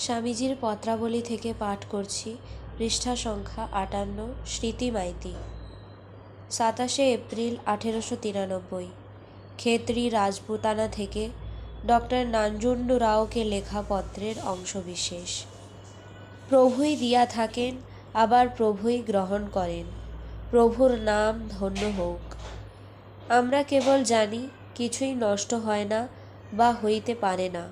স্বামীজির পত্রাবলী থেকে পাঠ করছি। পৃষ্ঠা সংখ্যা আটান্ন, স্মৃতি মাইতি। সাতাশে এপ্রিল আঠেরোশো তিরানব্বই। খেতড়ি রাজপুতানা থেকে ডক্টর নাঞ্জুন্ডু রাওকে লেখা পত্রের অংশবিশেষ। প্রভুই দিয়া থাকেন, আবার প্রভুই গ্রহণ করেন। প্রভুর নাম ধন্য হোক। আমরা কেবল জানি, কিছুই নষ্ট হয় না বা হইতে পারে না।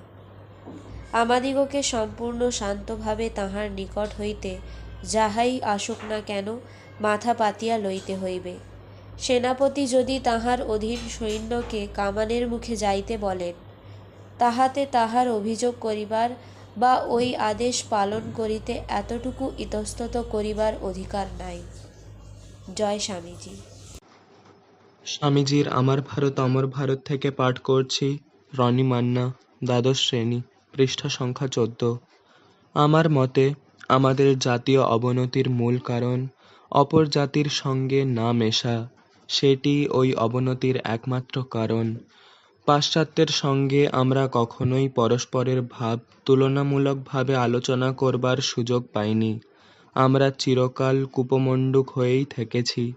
আমাদিগকে সম্পূর্ণ শান্তভাবে তাহার নিকট হইতে যাহাই আসুক না কেন মাথা পাতিয়া লইতে হইবে। সেনাপতি যদি তাহার অধীন সৈন্যকে কামানের মুখে যাইতে বলেন, তাহাতে তাহার অভিযোগ করিবার বা ওই আদেশ পালন করিতে এতটুকু ইতস্তত করিবার অধিকার নাই। জয় স্বামীজি। স্বামীজির আমার ভারত, অমর ভারত থেকে পাঠ করছি, রনি মান্না, দ্বাদশ শ্রেণি। পৃষ্ঠা সংখ্যা চোদ্দ। আমার মতে, আমাদের জাতীয় অবনতির মূল কারণ অপর জাতির সঙ্গে না মেশা, সেটি ওই অবনতির একমাত্র কারণ। পাশ্চাত্যের সঙ্গে আমরা কখনোই পরস্পরের ভাব তুলনামূলকভাবে আলোচনা করবার সুযোগ পাইনি। আমরা চিরকাল কুপমণ্ডুক হয়েই থেকেছি।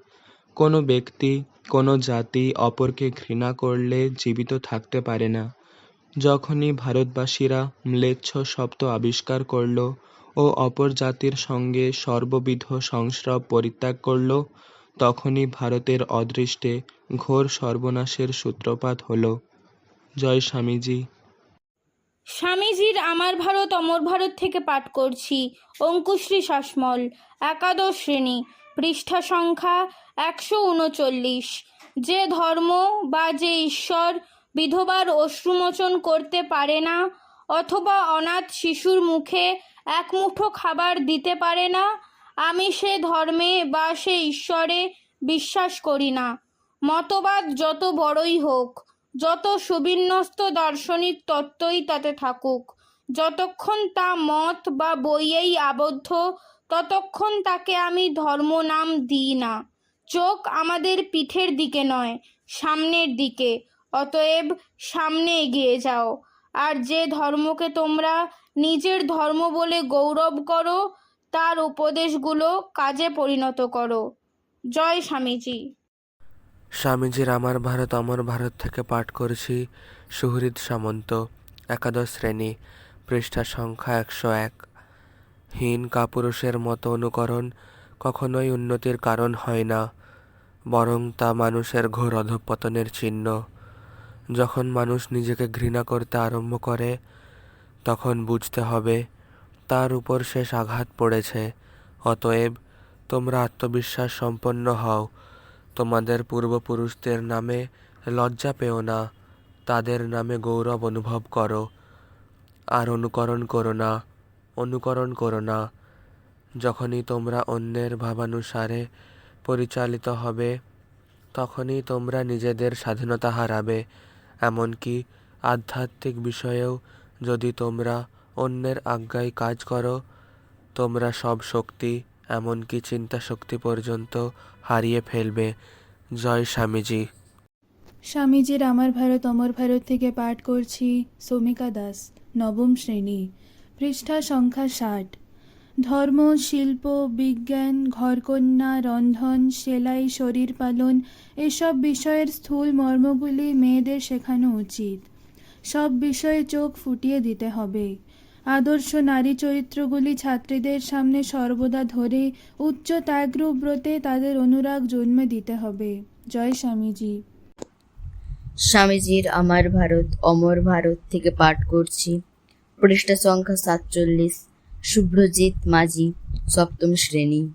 কোনো ব্যক্তি, কোনো জাতি অপরকে ঘৃণা করলে জীবিত থাকতে পারে না। যখনই ভারতবাসীরা ম্লেচ্ছ শব্দ আবিষ্কার করল ও অপর জাতির সঙ্গে সর্ববিধ সংস্রব পরিত্যাগ করল, তখনই ভারতের অদৃষ্টে ঘোর সর্বনাশের সূত্রপাত হল। জয় স্বামীজি। স্বামীজির আমার ভারত, অমর ভারত থেকে পাঠ করছি। অঙ্কুশ্রী শাসমল, একাদশ শ্রেণি, পৃষ্ঠা সংখ্যা একশো উনচল্লিশ। যে ধর্ম বা যে ঈশ্বর বিধবার অশ্রুমোচন করতে পারে না, অথবা অনাথ শিশুর মুখে এক মুঠো খাবার দিতে পারে না, আমি সে ধর্মে বা সে ঈশ্বরে বিশ্বাস করি না। মতবাদ যত বড়ই হোক, যত সুবিন্যস্ত দার্শনিক তত্ত্বই তাতে থাকুক, যতক্ষণ তা মত বা বইয়েই আবদ্ধ, ততক্ষণ তাকে আমি ধর্ম নাম দিই না। চোখ আমাদের পিঠের দিকে নয়, সামনের দিকে অতএব সামনে এগিয়ে যাও। আর যে ধর্মকে তোমরা নিজের ধর্ম বলে গৌরব করো, তার উপদেশগুলো কাজে পরিণত করো। জয় স্বামীজি। স্বামীজির আমার ভারত, অমর ভারত থেকে পাঠ করেছি সুহৃদ সামন্ত, একাদশ শ্রেণি, পৃষ্ঠা সংখ্যা একশো এক। হীন কাপুরুষের মতো অনুকরণ কখনোই উন্নতির কারণ হয় না, বরং তা মানুষের ঘোর অধঃপতনের চিহ্ন। যখন মানুষ নিজেকে ঘৃণা করতে আরম্ভ করে, তখন বুঝতে হবে তার উপর শেষ আঘাত পড়েছে। অতএব তোমরা আত্মবিশ্বাস সম্পন্ন হও। তোমাদের পূর্বপুরুষদের নামে লজ্জা পেও না, তাদের নামে গৌরব অনুভব করো। আর অনুকরণ করো না, অনুকরণ করো না। যখনই তোমরা অন্যের ভাবানুসারে পরিচালিত হবে, তখনই তোমরা নিজেদের স্বাধীনতা হারাবে। এমনকি আধ্যাত্মিক বিষয়েও যদি তোমরা অন্যের আজ্ঞায় কাজ করো, তোমরা সব শক্তি, এমনকি চিন্তা শক্তি পর্যন্ত হারিয়ে ফেলবে। জয় স্বামীজি। স্বামীজির আমার ভারত, অমর ভারত থেকে পাঠ করছি সৌমিকা দাস, নবম শ্রেণি, পৃষ্ঠা সংখ্যা ষাট। ধর্ম, শিল্প, বিজ্ঞান, ঘরকন্যা, রন্ধন, সেলাই, শরীর পালন, এসব বিষয়ের স্থূল মর্মগুলি মেয়েদের শেখানো উচিত। সব বিষয়ে চোখ ফুটিয়ে দিতে হবে। আদর্শ নারী চরিত্রগুলি ছাত্রীদের সামনে সর্বদা ধরে উচ্চ ত্যাগরূপ ব্রতে তাদের অনুরাগ জন্মে দিতে হবে। জয় স্বামীজি। স্বামীজির আমার ভারত, অমর ভারত থেকে পাঠ করছি। পৃষ্ঠা সংখ্যা সাতচল্লিশ। শুভ্রজিৎ মাঝি, সপ্তম শ্রেণি।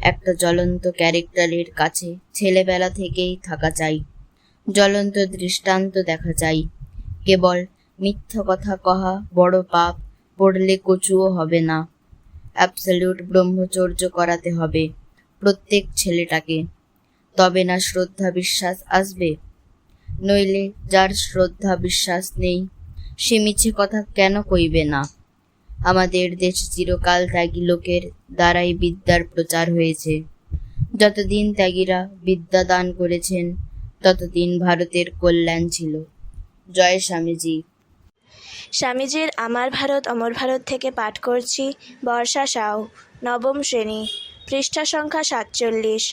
একটা জ্বলন্ত ক্যারেক্টারের কাছে ছেলেবেলা থেকেই থাকা চাই। জ্বলন্ত দৃষ্টান্ত দেখা চাই। কেবল মিথ্যা কথা কহা বড় পাপ পড়লে কচুও হবে না। অ্যাবসলিউট ব্রহ্মচর্য করাতে হবে প্রত্যেক ছেলেটাকে। তবে না শ্রদ্ধা বিশ্বাস আসবে? নইলে যার শ্রদ্ধা বিশ্বাস নেই, সে মিছে কথা কেন কইবে না? আমাদের দেশ চিরকাল ত্যাগী লোকের দ্বারাই বিদ্যার প্রচার হয়েছে। যতদিন ত্যাগীরা বিদ্যা দান করেছেন, ততদিন ভারতের কল্যাণ ছিল। জয় স্বামীজি। স্বামীজির, আমার ভারত, অমর ভারত থেকে পাঠ করছি বর্ষা সাউ, নবম শ্রেণি। পৃষ্ঠা সংখ্যা সাতচল্লিশ।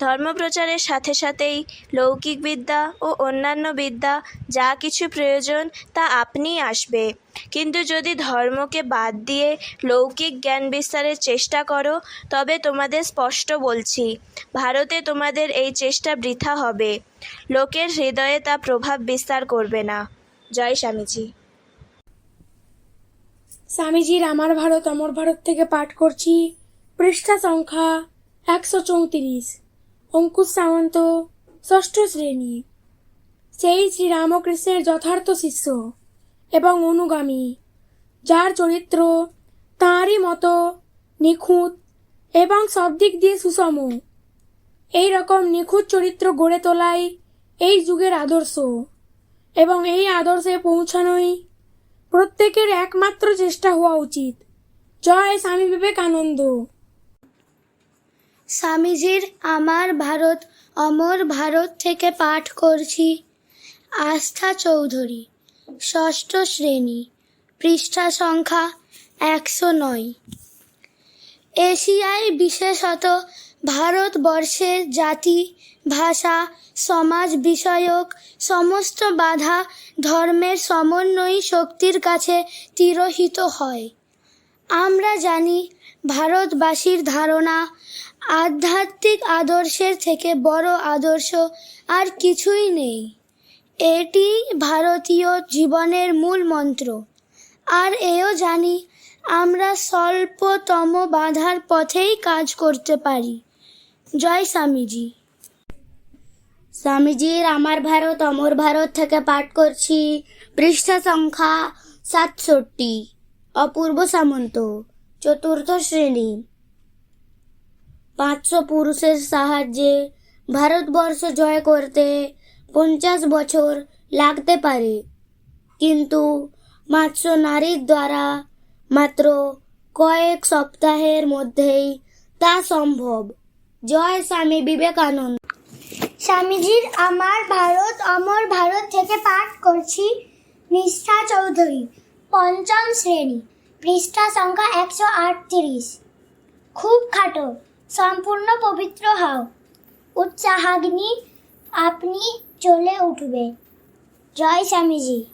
ধর্মপ্রচারের সাথে সাথেই লৌকিক বিদ্যা ও অন্যান্য বিদ্যা যা কিছু প্রয়োজন তা আপনিই আসবে। কিন্তু যদি ধর্মকে বাদ দিয়ে লৌকিক জ্ঞান বিস্তারের চেষ্টা করো, তবে তোমাদের স্পষ্ট বলছি, ভারতে তোমাদের এই চেষ্টা বৃথা হবে। লোকের হৃদয়ে তা প্রভাব বিস্তার করবে না। জয় স্বামীজি। স্বামীজির আমার ভারত অমর ভারত থেকে পাঠ করছি। পৃষ্ঠা সংখ্যা একশো চৌত্রিশ। অঙ্কুশ সামন্ত, ষষ্ঠ শ্রেণি। সেই শ্রীরামকৃষ্ণের যথার্থ শিষ্য এবং অনুগামী, যার চরিত্র তাঁরই মতো নিখুঁত এবং সব দিক দিয়ে সুষম। এই রকম নিখুঁত চরিত্র গড়ে তোলাই এই যুগের আদর্শ এবং এই আদর্শে পৌঁছানোই প্রত্যেকের একমাত্র চেষ্টা হওয়া উচিত। জয় স্বামী বিবেকানন্দ। স্বামীজির আমার ভারত, অমর ভারত থেকে পাঠ করছি। আস্থা চৌধুরী, ষষ্ঠ শ্রেণি, পৃষ্ঠা সংখ্যা একশো নয়। এশিয়ায় বিশেষত ভারতবর্ষের জাতি, ভাষা, সমাজ বিষয়ক সমস্ত বাধা ধর্মের সমন্বয়ী শক্তির কাছে তিরোহিত হয়। আমরা জানি ভারতবাসীর ধারণা, আধ্যাত্মিক আদর্শের থেকে বড় আদর্শ আর কিছুই নেই। এটি ভারতীয় জীবনের মূল মন্ত্র। আর এও জানি, আমরা স্বল্পতম বাধার পথেই কাজ করতে পারি। জয় স্বামীজি। স্বামীজির আমার ভারত, অমর ভারত থেকে পাঠ করছি। পৃষ্ঠা সংখ্যা সাতষট্টি। অপূর্ব সামন্ত। চতুর্থ শ্রেণি। পাঁচশো পুরুষের সাহায্যে ভারতবর্ষ জয় করতে পঞ্চাশ বছর লাগতে পারে। কিন্তু মাত্র নারীর দ্বারা মাত্র কয়েক সপ্তাহের মধ্যেই তা সম্ভব। জয় স্বামী বিবেকানন্দ। স্বামীজির আমার ভারত, অমর ভারত থেকে পাঠ করছি নিষ্ঠা চৌধুরী, পঞ্চম শ্রেণি। পৃষ্ঠা সংখ্যা একশো আটত্রিশ। খুব খাটো, সম্পূর্ণ পবিত্র হও। উৎসাহাগ্নি আপনি চলে উঠবে। জয় স্বামীজি।